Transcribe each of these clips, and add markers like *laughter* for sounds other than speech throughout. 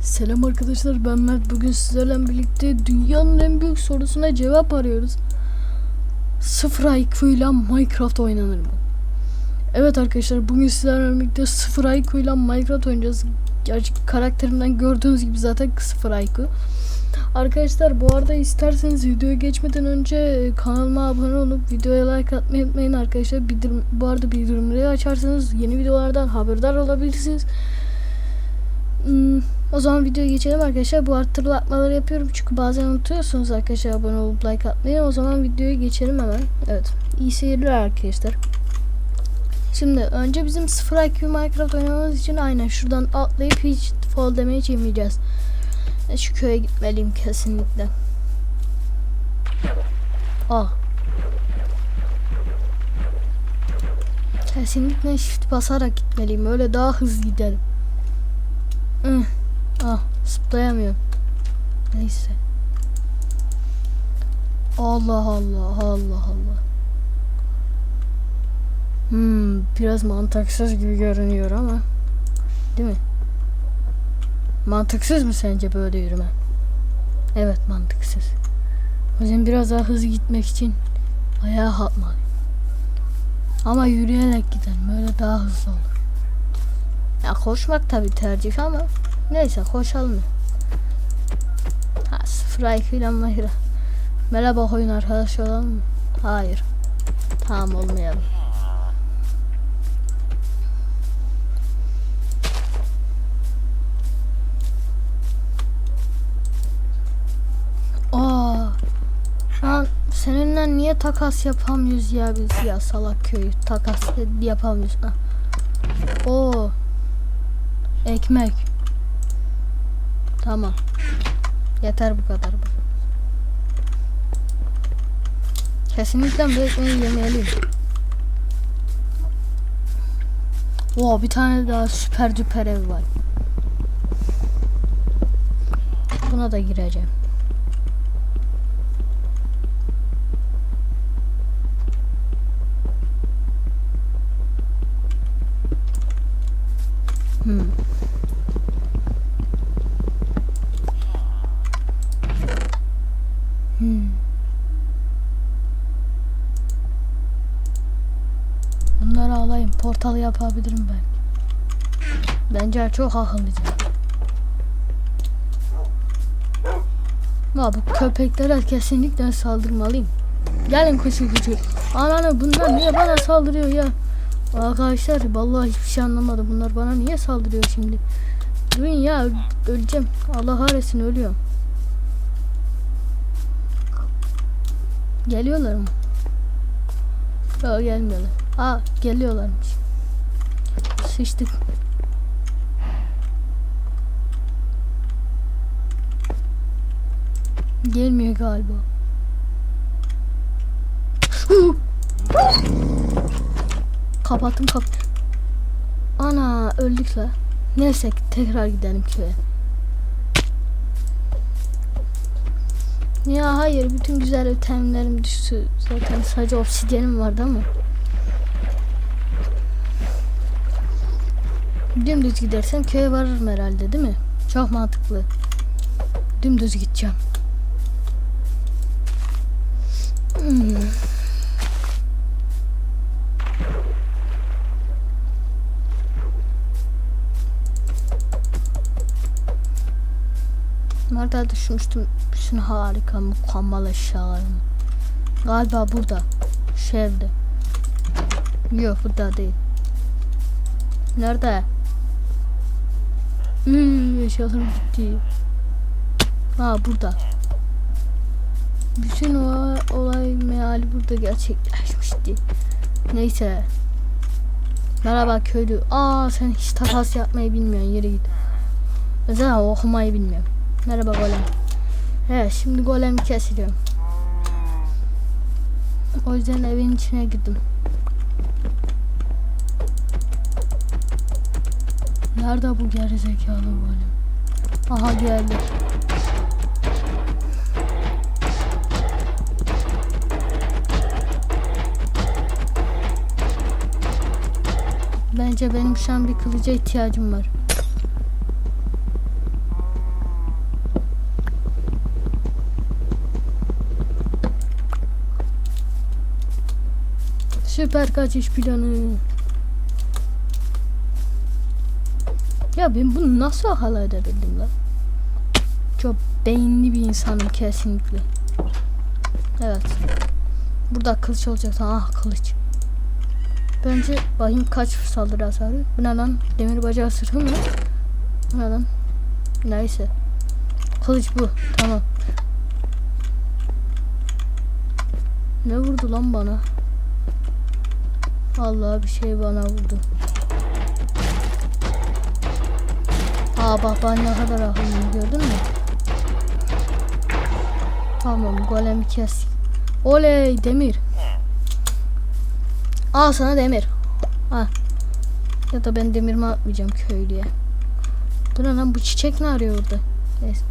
Selam arkadaşlar ben Mert. Bugün sizlerle birlikte dünyanın en büyük sorusuna cevap arıyoruz. Sıfır IQ ile Minecraft oynanır mı? Evet arkadaşlar bugün sizlerle birlikte sıfır IQ ile Minecraft oynayacağız. Gerçek karakterimden gördüğünüz gibi zaten sıfır IQ. Arkadaşlar bu arada isterseniz videoya geçmeden önce e, kanalıma abone olup videoya like atmayı unutmayın arkadaşlar. Bildirim, bu arada bildirimleri açarsanız yeni videolardan haberdar olabilirsiniz. Hmm, o zaman videoya geçelim arkadaşlar. Bu hatırlatmaları yapıyorum çünkü bazen unutuyorsunuz arkadaşlar abone olup like atmayı. O zaman videoya geçelim hemen. Evet. iyi seyirler arkadaşlar. Şimdi önce bizim 0 IQ Minecraft oynamamız için aynen şuradan atlayıp hiç fall damage yemeyeceğiz. Şu köye gitmeliyim kesinlikle. Ah. Kesinlikle shift basarak gitmeliyim. Öyle daha hızlı gidelim. Ih, Ah, zıplayamıyorum. Neyse. Allah Allah, Allah Allah. Hmm, biraz mantıksız gibi görünüyor ama. Değil mi? Mantıksız mı sence böyle yürüme? Evet mantıksız. O yüzden biraz daha hızlı gitmek için ayağa kalkmalıyım. Ama yürüyerek gidelim. Öyle daha hızlı olur. Ya koşmak tabii tercih ama neyse koşalım. Ha sıfır IQ ile mahira. Merhaba oyun arkadaş olalım mı? Hayır. Tamam olmayalım. Aa. Lan seninle niye takas yapamıyoruz ya biz ya salak köyü takas yapamıyoruz. Ha. Oo. Ekmek. Tamam. Yeter bu kadar bu. Kesinlikle bu ekmeği yemeliyim. Oo bir tane daha süper düper ev var. Buna da gireceğim. Hmm. Hmm. Bunları alayım. Portal yapabilirim ben. Bence çok akıllıca. Ama bu köpeklere kesinlikle saldırmalıyım. Gelin küçük küçük. Ananı bunlar niye bana saldırıyor ya? Arkadaşlar vallahi hiçbir şey anlamadım. Bunlar bana niye saldırıyor şimdi? Durun ya öl- öleceğim. Allah kahretsin ölüyorum. Geliyorlar mı? Yok gelmiyorlar. Aa geliyorlarmış. Sıçtık. Gelmiyor galiba. Kapattım kap. Ana öldük la. Neyse tekrar gidelim köye. Ya hayır bütün güzel ötemlerim düştü. Zaten sadece obsidyenim vardı ama. Dümdüz gidersem köye varırım herhalde değil mi? Çok mantıklı. Dümdüz gideceğim. Nerede düşmüştüm bütün harika mükemmel eşyalarımı. Galiba burada. Şu evde. Yok burada değil. Nerede? Hmm, eşyalarım gitti. Ha burada. Bütün o olay meali burada gerçekleşmişti. Neyse. Merhaba köylü. Aa sen hiç takas yapmayı bilmiyorsun. Yere git. Mesela okumayı bilmiyorum. Merhaba golem. Evet şimdi golem kesiliyorum. O yüzden evin içine girdim. Nerede bu gerizekalı golem? Aha geldi. Bence benim şu an bir kılıca ihtiyacım var. Süper kaçış planı. Ya ben bunu nasıl hala edebildim lan? Çok beyinli bir insanım kesinlikle. Evet. Burada kılıç olacak. Ah kılıç. Bence bakayım kaç saldırı hasarı. Bu ne lan? Demir bacağı sırtı mı? Bu ne lan? Neyse. Kılıç bu. Tamam. Ne vurdu lan bana? Allah bir şey bana vurdu. Aa bak ben ne kadar akıllıyım gördün mü? Tamam golemi kes. Oley demir. Al sana demir. Ha. Ya da ben demirimi atmayacağım köylüye. Ne lan bu çiçek ne arıyor orada? Neyse.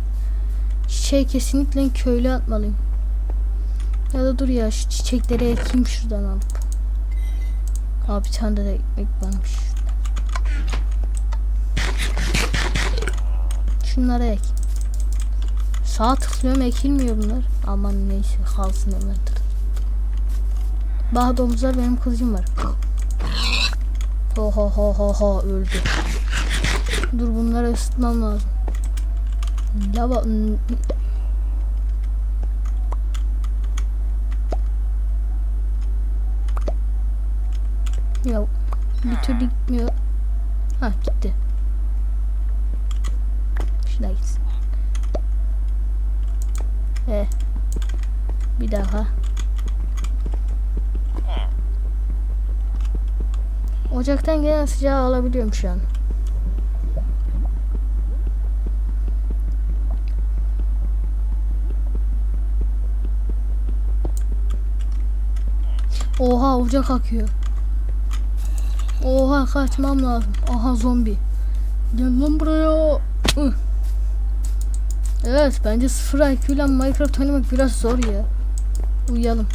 Çiçeği kesinlikle köylü atmalıyım. Ya da dur ya şu çiçekleri ekeyim şuradan alıp. Bir tane de ekmek varmış. Şunlara ek. Sağ tıklıyorum ekilmiyor bunlar. Aman neyse kalsın hemen. Bah domuzlar benim kılıcım var. Ho ho ho ho ho öldü. Dur bunları ısıtmam lazım. Lava Ya bir türlü gitmiyor. Ha gitti. Şuna gitsin. Eh. Bir daha. Ocaktan gelen sıcağı alabiliyorum şu an. Oha ocak akıyor. Oha kaçmam lazım. Aha zombi. Gel lan buraya. Evet bence sıfır IQ ile Minecraft oynamak biraz zor ya. Uyuyalım.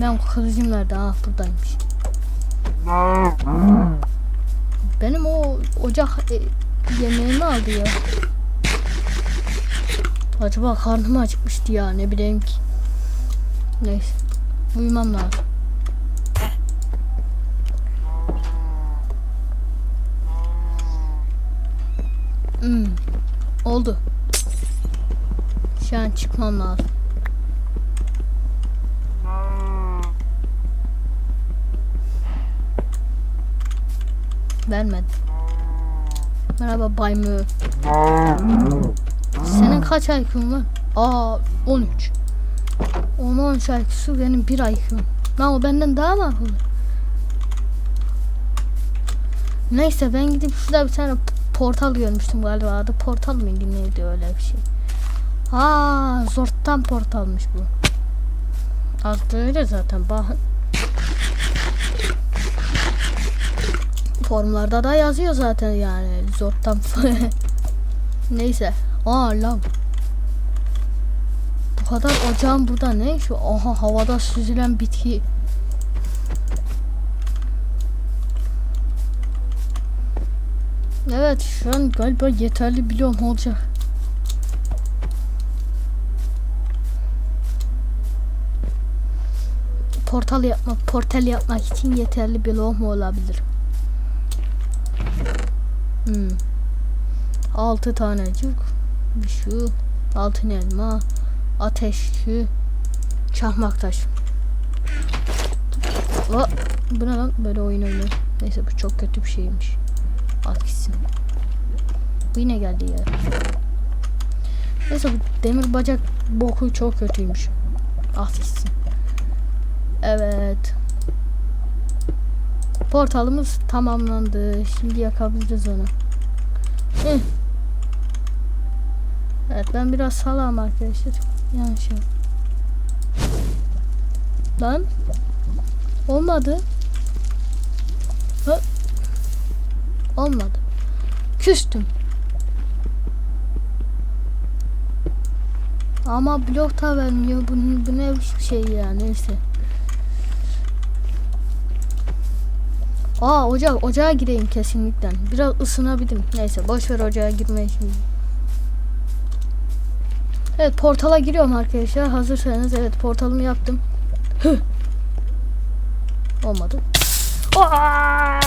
Ben kılıcım nerede? Ah buradaymış. Benim o ocak e, yemeğimi aldı ya. Acaba karnım acıkmıştı ya ne bileyim ki. Neyse. Uyumam lazım. Hmm. Oldu. Şu an çıkmam lazım. Vermedi. Merhaba Bay Mö. Senin kaç IQ'un var? Aa 13. 10 13 IQ'su benim 1 IQ'm. Lan o benden daha mı akıllı? Neyse ben gidip şurada bir tane portal görmüştüm galiba adı portal mıydı neydi öyle bir şey. Aa zorttan portalmış bu. Adı öyle zaten bakın. Formlarda da yazıyor zaten yani zorttan. *laughs* Neyse. Aa lan. Kadar ocağın burada ne? Şu aha havada süzülen bitki. Evet şu an galiba yeterli biliyorum olacak. Portal yapmak, portal yapmak için yeterli bloğum mu olabilir? Hmm. Altı tanecik. Bir şu. Altın elma. Ateş şu. Çakmak taş. O, bu ne lan? Böyle oyun oynuyor. Neyse bu çok kötü bir şeymiş. At gitsin. Bu yine geldi ya. Neyse bu demir bacak boku çok kötüymüş. At gitsin. Evet. Portalımız tamamlandı. Şimdi yakabiliriz onu. Hı. Evet ben biraz salam arkadaşlar. Yanlış yap- Lan. Olmadı. Hı. Olmadı. Küstüm. Ama blok da vermiyor. Bu, bu ne şey ya neyse. Aa ocak ocağa gireyim kesinlikle. Biraz ısınabilirim. Neyse boş ver ocağa girmeyi şimdi. Evet portala giriyorum arkadaşlar. Hazırsanız evet portalımı yaptım. Hıh. Olmadı. Aa!